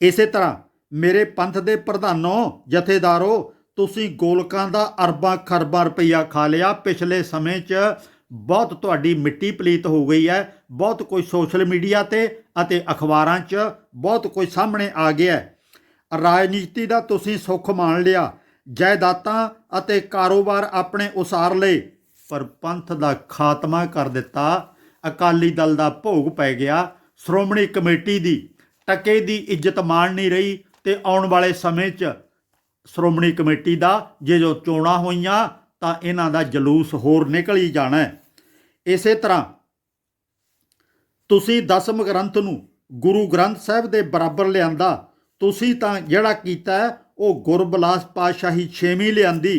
ਇਸੇ ਤਰ੍ਹਾਂ ਮੇਰੇ ਪੰਥ ਦੇ ਪ੍ਰਧਾਨੋ, ਜਥੇਦਾਰੋ, ਤੁਸੀਂ ਗੋਲਕਾਂ ਦਾ ਅਰਬਾਂ ਖਰਬਾਂ ਰੁਪਈਆ ਖਾ ਲਿਆ ਪਿਛਲੇ ਸਮੇਂ 'ਚ ਬਹੁਤ ਤੁਹਾਡੀ ਮਿੱਟੀ ਪਲੀਤ ਹੋ ਗਈ ਹੈ, ਬਹੁਤ ਕੁਝ ਸੋਸ਼ਲ ਮੀਡੀਆ ਤੇ ਅਤੇ ਅਖਬਾਰਾਂ 'ਚ ਬਹੁਤ ਕੁਝ ਸਾਹਮਣੇ ਆ ਗਿਆ ਹੈ। ਰਾਜਨੀਤੀ ਦਾ ਤੁਸੀਂ ਸੁੱਖ ਮਾਣ ਲਿਆ, ਜਾਇਦਾਦਾਂ ਅਤੇ ਕਾਰੋਬਾਰ ਆਪਣੇ ਉਸਾਰ ਲਏ, ਪਰ ਪੰਥ ਦਾ ਖਾਤਮਾ ਕਰ ਦਿੱਤਾ, ਅਕਾਲੀ ਦਲ ਦਾ ਭੋਗ ਪੈ ਗਿਆ, ਸ਼੍ਰੋਮਣੀ ਕਮੇਟੀ ਦੀ ਟਕੇ ਦੀ ਇੱਜ਼ਤ ਮਾਣ ਨਹੀਂ ਰਹੀ ਤੇ ਆਉਣ ਵਾਲੇ ਸਮੇਂ 'ਚ ਸ਼੍ਰੋਮਣੀ ਕਮੇਟੀ ਦਾ, ਜੇ ਜੋ ਚੋਣਾਂ ਹੋਈਆਂ ਤਾਂ ਇਹਨਾਂ ਦਾ ਜਲੂਸ ਹੋਰ ਨਿਕਲ ਹੀ ਜਾਣਾ ਇਸੇ ਤਰ੍ਹਾਂ ਤੁਸੀਂ ਦਸਮ ਗ੍ਰੰਥ ਨੂੰ ਗੁਰੂ ਗ੍ਰੰਥ ਸਾਹਿਬ ਦੇ ਬਰਾਬਰ ਲਿਆਂਦਾ, ਤੁਸੀਂ ਤਾਂ ਜਿਹੜਾ ਕੀਤਾ ਉਹ ਗੁਰਬਲਾਸ ਪਾਤਸ਼ਾਹੀ ਛੇਵੀਂ ਲਿਆਂਦੀ,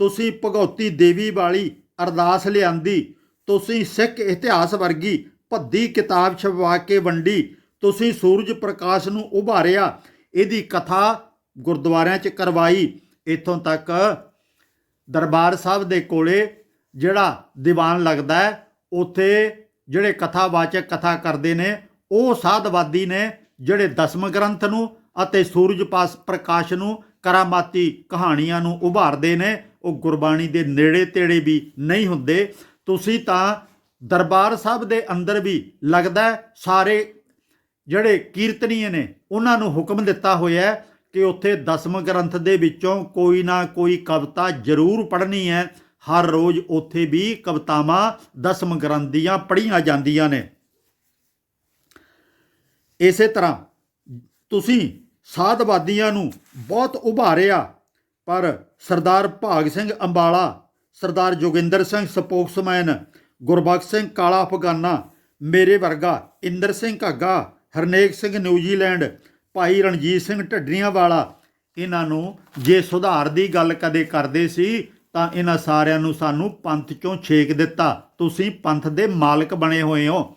ਤੁਸੀਂ ਭਗਉਤੀ ਦੇਵੀ ਵਾਲੀ ਅਰਦਾਸ ਲਿਆਂਦੀ, ਤੁਸੀਂ ਸਿੱਖ ਇਤਿਹਾਸ ਵਰਗੀ ਭੱਦੀ ਕਿਤਾਬ ਛਪਵਾ ਕੇ ਵੰਡੀ, ਤੁਸੀਂ ਸੂਰਜ ਪ੍ਰਕਾਸ਼ ਨੂੰ ਉਭਾਰਿਆ, ਇਹਦੀ ਕਥਾ ਗੁਰਦੁਆਰਿਆਂ 'ਚ ਕਰਵਾਈ, ਇੱਥੋਂ ਤੱਕ ਦਰਬਾਰ ਸਾਹਿਬ ਦੇ ਕੋਲੇ ਜਿਹੜਾ ਦੀਵਾਨ ਲੱਗਦਾ ਹੈ, ਉੱਥੇ ਜਿਹੜੇ ਕਥਾਵਾਚਕ ਕਥਾ ਕਰਦੇ ਨੇ, ਉਹ ਸਾਧਵਾਦੀ ਨੇ ਜਿਹੜੇ ਦਸਮ ਗ੍ਰੰਥ ਨੂੰ ਅਤੇ ਸੂਰਜ ਪਾਸ ਪ੍ਰਕਾਸ਼ ਨੂੰ, ਕਰਾਮਾਤੀ ਕਹਾਣੀਆਂ ਨੂੰ ਉਭਾਰਦੇ ਨੇ, ਉਹ ਗੁਰਬਾਣੀ ਦੇ ਨੇੜੇ ਤੇੜੇ ਵੀ ਨਹੀਂ ਹੁੰਦੇ। ਤੁਸੀਂ ਤਾਂ ਦਰਬਾਰ ਸਾਹਿਬ ਦੇ ਅੰਦਰ ਵੀ ਲੱਗਦਾ ਸਾਰੇ ਜਿਹੜੇ ਕੀਰਤਨੀਏ ਨੇ, ਉਹਨਾਂ ਨੂੰ ਹੁਕਮ ਦਿੱਤਾ ਹੋਇਆ ਕਿ ਉੱਥੇ ਦਸਮ ਗ੍ਰੰਥ ਦੇ ਵਿੱਚੋਂ ਕੋਈ ਨਾ ਕੋਈ ਕਵਿਤਾ ਜ਼ਰੂਰ ਪੜ੍ਹਨੀ ਹੈ। ਹਰ ਰੋਜ਼ ਉੱਥੇ ਵੀ ਕਵਿਤਾਵਾਂ ਦਸਮ ਗ੍ਰੰਥ ਦੀਆਂ ਪੜ੍ਹੀਆਂ ਜਾਂਦੀਆਂ ਨੇ। ਇਸੇ ਤਰ੍ਹਾਂ ਤੁਸੀਂ ਸਾਧਵਾਦੀਆਂ ਨੂੰ ਬਹੁਤ ਉਭਾਰਿਆ, ਪਰ ਸਰਦਾਰ ਭਾਗ ਸਿੰਘ ਅੰਬਾਲਾ, ਸਰਦਾਰ ਜੋਗਿੰਦਰ ਸਿੰਘ ਸਪੋਕਸਮੈਨ, ਗੁਰਬਖਸ਼ ਸਿੰਘ ਕਾਲਾ ਅਫਗਾਨਾ, ਮੇਰੇ ਵਰਗਾ ਇੰਦਰ ਸਿੰਘ ਘੱਗਾ ਹਰਨੇਕ ਸਿੰਘ ਨਿਊਜ਼ੀਲੈਂਡ ਭਾਈ ਰਣਜੀਤ ਸਿੰਘ ਢੱਡਰੀਆਂ ਵਾਲਾ, ਇਹਨਾਂ ਨੂੰ ਜੇ ਸੁਧਾਰ ਦੀ ਗੱਲ ਕਦੇ ਕਰਦੇ ਸੀ, ਤਾਂ ਇਹਨਾਂ ਸਾਰਿਆਂ ਨੂੰ ਸਾਨੂੰ ਪੰਥ ਚੋਂ ਛੇਕ ਦਿੱਤਾ। ਤੁਸੀਂ ਪੰਥ ਦੇ ਮਾਲਕ ਬਣੇ ਹੋਏ ਹੋ।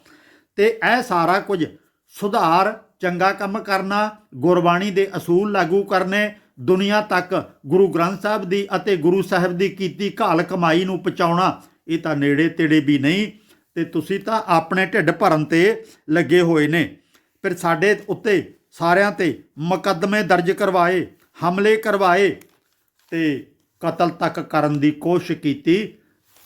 ਤੇ ਇਹ ਸਾਰਾ ਕੁਝ ਸੁਧਾਰ, ਚੰਗਾ ਕੰਮ ਕਰਨਾ, ਗੁਰਬਾਣੀ ਦੇ ਅਸੂਲ ਲਾਗੂ ਕਰਨੇ, ਦੁਨੀਆ ਤੱਕ ਗੁਰੂ ਗ੍ਰੰਥ ਸਾਹਿਬ ਦੀ ਅਤੇ ਗੁਰੂ ਸਾਹਿਬ ਦੀ ਕੀਤੀ ਘਾਲ ਕਮਾਈ ਨੂੰ ਪਹੁੰਚਾਉਣਾ, ਇਹ ਤਾਂ ਨੇੜੇ ਤੇੜੇ ਵੀ ਨਹੀਂ। ਤੇ ਤੁਸੀਂ ਤਾਂ ਆਪਣੇ ਢਿੱਡ ਭਰਨ ਤੇ ਲੱਗੇ ਹੋਏ ਨੇ। ਫਿਰ ਸਾਡੇ ਉੱਤੇ ਸਾਰਿਆਂ ਤੇ ਮੁਕੱਦਮੇ ਦਰਜ ਕਰਵਾਏ, ਹਮਲੇ ਕਰਵਾਏ ਤੇ ਕਤਲ ਤੱਕ ਕਰਨ ਦੀ ਕੋਸ਼ਿਸ਼ ਕੀਤੀ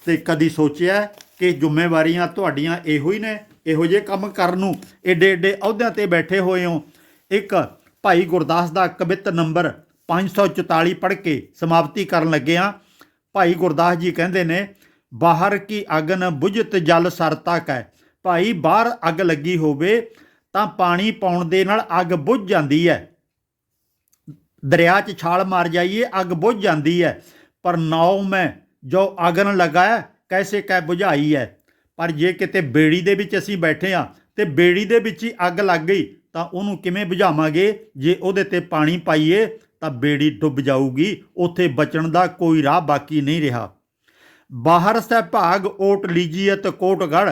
ਤੇ ਕਦੀ ਸੋਚਿਆ ਕਿ ਜ਼ਿੰਮੇਵਾਰੀਆਂ ਤੁਹਾਡੀਆਂ ਇਹੋ ਹੀ ਨੇ, ਇਹੋ ਜਿਹੇ ਕੰਮ ਕਰਨ ਨੂੰ ਏਡੇ ਏਡੇ ਅਹੁਦਿਆਂ ਤੇ ਬੈਠੇ ਹੋਏ ਹੋ। ਇੱਕ ਭਾਈ ਗੁਰਦਾਸ ਦਾ ਕਵਿਤ ਨੰਬਰ 544 ਪੜ੍ਹ ਕੇ ਸਮਾਪਤੀ ਕਰਨ ਲੱਗੇ ਹਾਂ। ਭਾਈ ਗੁਰਦਾਸ ਜੀ ਕਹਿੰਦੇ ਨੇ, ਬਾਹਰ ਕੀ ਅਗਨ ਬੁਝਤ ਜਲ ਸਰਤਾ ਕੈ? ਭਾਈ, ਬਾਹਰ ਅੱਗ ਲੱਗੀ ਹੋਵੇ ਤਾਂ ਪਾਣੀ ਪਾਉਣ ਦੇ ਨਾਲ ਅੱਗ ਬੁਝ ਜਾਂਦੀ ਹੈ। ਦਰਿਆ 'ਚ ਛਾਲ ਮਾਰ ਜਾਈਏ, ਅੱਗ ਬੁਝ ਜਾਂਦੀ ਹੈ। ਪਰ ਨਾਉ ਮੈਂ ਜੋ ਅਗਨ ਲਗਾਇਆ, ਕੈਸੇ ਕੈ ਬੁਝਾਈ ਹੈ। ਪਰ ਜੇ ਕਿਤੇ ਬੇੜੀ ਦੇ ਵਿੱਚ ਅਸੀਂ ਬੈਠੇ ਆ ਤੇ ਬੇੜੀ ਦੇ ਵਿੱਚ ਹੀ ਅੱਗ ਲੱਗ ਗਈ, ਤਾਂ ਉਹਨੂੰ ਕਿਵੇਂ ਬੁਝਾਵਾਂਗੇ? ਜੇ ਉਹਦੇ ਤੇ ਪਾਣੀ ਪਾਈਏ, ਤਾਂ ਬੇੜੀ ਡੁੱਬ ਜਾਊਗੀ, ਉੱਥੇ ਬਚਣ ਦਾ ਕੋਈ ਰਾਹ ਬਾਕੀ ਨਹੀਂ ਰਿਹਾ। ਬਾਹਰ ਸੇ ਭਾਗ ਓਟ ਲੀਜੀਅਤ ਕੋਟਗੜ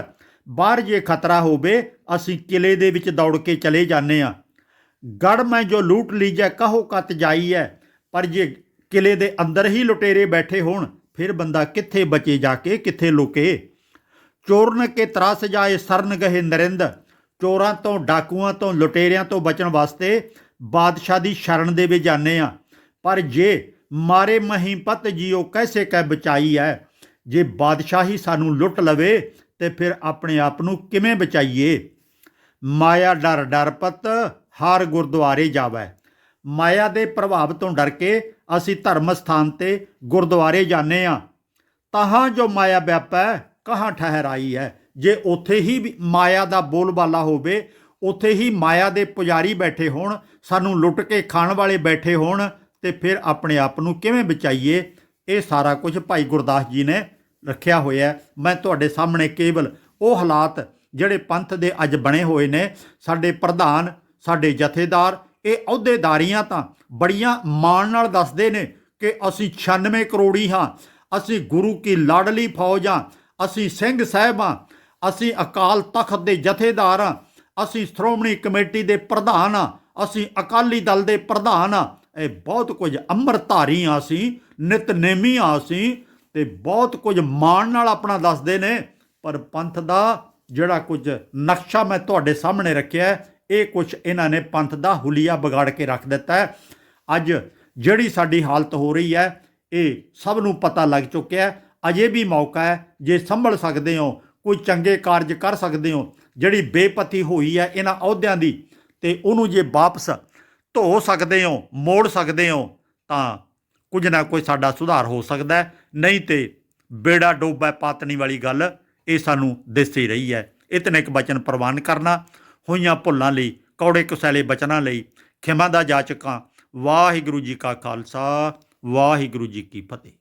ਬਾਹਰ ਜੇ ਖਤਰਾ ਹੋਵੇ, ਅਸੀਂ ਕਿਲੇ ਦੇ ਵਿੱਚ ਦੌੜ ਕੇ ਚਲੇ ਜਾਂਦੇ ਆ ਗੜ ਮੈਂ ਜੋ ਲੂਟ ਲੀਜੈ ਕਹੋ ਕਤ ਜਾਈ ਹੈ, ਪਰ ਜੇ ਕਿਲੇ ਦੇ ਅੰਦਰ ਹੀ ਲੁਟੇਰੇ ਬੈਠੇ ਹੋਣ, ਫਿਰ ਬੰਦਾ ਕਿੱਥੇ ਬਚੇ ਜਾ ਕੇ, ਕਿੱਥੇ ਲੁਕੇ? ਚੋਰਨ ਕੇ ਤਰਾਸ ਜਾਏ ਸਰਨ ਗਏ ਨਰਿੰਦ। ਚੋਰਾਂ ਤੋਂ, ਡਾਕੂਆਂ ਤੋਂ, ਲੁਟੇਰਿਆਂ ਤੋਂ ਬਚਣ ਵਾਸਤੇ ਬਾਦਸ਼ਾਹ ਦੀ ਸ਼ਰਨ ਦੇ ਵਿੱਚ ਜਾਂਦੇ ਆ ਪਰ ਜੇ ਮਾਰੇ ਮਹੀਪਤ ਜੀਓ, ਕੈਸੇ ਕਹਿ ਬਚਾਈ ਹੈ? ਜੇ ਬਾਦਸ਼ਾਹ ਹੀ ਸਾਨੂੰ ਲੁੱਟ ਲਵੇ ਤੇ ਫਿਰ ਆਪਣੇ ਆਪ ਨੂੰ ਕਿਵੇਂ ਬਚਾਈਏ? ਮਾਇਆ ਡਰ ਡਰਪਤ ਹਰ ਗੁਰਦੁਆਰੇ ਜਾਵੇ। ਮਾਇਆ ਦੇ ਪ੍ਰਭਾਵ ਤੋਂ ਡਰ ਕੇ ਅਸੀਂ ਧਰਮ ਸਥਾਨ ਤੇ ਗੁਰਦੁਆਰੇ ਜਾਂਦੇ ਆ। ਤਹਾਂ ਜੋ ਮਾਇਆ ਵਿਆਪੈ, ਕਹਾਂ ਠਹਿਰਾਈ ਹੈ ਜੇ ਉੱਥੇ ਹੀ ਵੀ ਮਾਇਆ ਦਾ ਬੋਲਬਾਲਾ ਹੋਵੇ, ਉੱਥੇ ਹੀ ਮਾਇਆ ਦੇ ਪੁਜਾਰੀ ਬੈਠੇ ਹੋਣ, ਸਾਨੂੰ ਲੁੱਟ ਕੇ ਖਾਣ ਵਾਲੇ ਬੈਠੇ ਹੋਣ, ਤੇ ਫਿਰ ਆਪਣੇ ਆਪ ਨੂੰ ਕਿਵੇਂ ਬਚਾਈਏ? ਇਹ ਸਾਰਾ ਕੁਝ ਭਾਈ ਗੁਰਦਾਸ ਜੀ ਨੇ ਰੱਖਿਆ ਹੋਇਆ ਮੈਂ ਤੁਹਾਡੇ ਸਾਹਮਣੇ ਕੇਵਲ ਉਹ ਹਾਲਾਤ ਜਿਹੜੇ ਪੰਥ ਦੇ ਅੱਜ ਬਣੇ ਹੋਏ ਨੇ, ਸਾਡੇ ਪ੍ਰਧਾਨ, ਸਾਡੇ ਜਥੇਦਾਰ, ਇਹ ਅਹੁਦੇਦਾਰੀਆਂ ਤਾਂ ਬੜੀਆਂ ਮਾਣ ਨਾਲ ਦੱਸਦੇ ਨੇ ਕਿ ਅਸੀਂ 96 ਕਰੋੜੀ ਹਾਂ, ਅਸੀਂ ਗੁਰੂ ਕੀ ਲਾਡਲੀ ਫੌਜ ਹਾਂ, ਅਸੀਂ ਸਿੰਘ ਸਾਹਿਬ ਹਾਂ, ਅਸੀਂ ਅਕਾਲ ਤਖਤ ਦੇ ਜਥੇਦਾਰ ਹਾਂ, ਅਸੀਂ ਸ਼੍ਰੋਮਣੀ ਕਮੇਟੀ ਦੇ ਪ੍ਰਧਾਨ ਹਾਂ, ਅਸੀਂ ਅਕਾਲੀ ਦਲ ਦੇ ਪ੍ਰਧਾਨ ਹਾਂ। ਇਹ ਬਹੁਤ ਕੁਝ ਅੰਮ੍ਰਿਤਧਾਰੀ ਹਾਂ ਅਸੀਂ, ਨਿਤਨੇਮੀ ਹਾਂ ਅਸੀਂ ਤੇ ਬਹੁਤ ਕੁਝ ਮਾਣ ਨਾਲ ਆਪਣਾ ਦੱਸਦੇ ਨੇ, ਪਰ ਪੰਥ ਦਾ ਜਿਹੜਾ ਕੁਝ ਨਕਸ਼ਾ ਮੈਂ ਤੁਹਾਡੇ ਸਾਹਮਣੇ ਰੱਖਿਆ ਇਹ ਕੁਝ ਇਹਨਾਂ ਨੇ ਪੰਥ ਦਾ ਹੁਲੀਆ ਵਿਗਾੜ ਕੇ ਰੱਖ ਦਿੱਤਾ ਅੱਜ ਜਿਹੜੀ ਸਾਡੀ ਹਾਲਤ ਹੋ ਰਹੀ ਹੈ, ਇਹ ਸਭ ਨੂੰ ਪਤਾ ਲੱਗ ਚੁੱਕਿਆ ਅਜੇ ਵੀ ਮੌਕਾ ਹੈ, ਜੇ ਸੰਭਲ ਸਕਦੇ ਹੋ, ਕੋਈ ਚੰਗੇ ਕਾਰਜ ਕਰ ਸਕਦੇ ਹੋ, ਜਿਹੜੀ ਬੇਪਤੀ ਹੋਈ ਹੈ ਇਹਨਾਂ ਅਹੁਦਿਆਂ ਦੀ, ਤੇ ਉਹਨੂੰ ਜੇ ਵਾਪਸ ਧੋ ਸਕਦੇ ਹੋ, ਮੋੜ ਸਕਦੇ ਹੋ, ਤਾਂ ਕੁਝ ਨਾ ਕੋਈ ਸਾਡਾ ਸੁਧਾਰ ਹੋ ਸਕਦਾ ਨਹੀਂ ਤੇ ਬੇੜਾ ਡੋਬਾ ਪਾਤਣੀ ਵਾਲੀ ਗੱਲ, ਇਹ ਸਾਨੂੰ ਦਿਸ ਹੀ ਰਹੀ ਹੈ। ਇਤਨੇ ਇੱਕ ਬਚਨ ਪ੍ਰਵਾਨ ਕਰਨਾ, ਹੋਈਆਂ ਭੁੱਲਾਂ ਲਈ, ਕੌੜੇ ਕੁਸੈਲੇ ਬਚਨਾਂ ਲਈ, ਖਿਮਾ ਦਾ ਜਾਚਕਾਂ, ਵਾਹਿਗੁਰੂ ਜੀ ਕਾ ਖਾਲਸਾ, ਵਾਹਿਗੁਰੂ ਜੀ ਕੀ ਫਤਿਹ।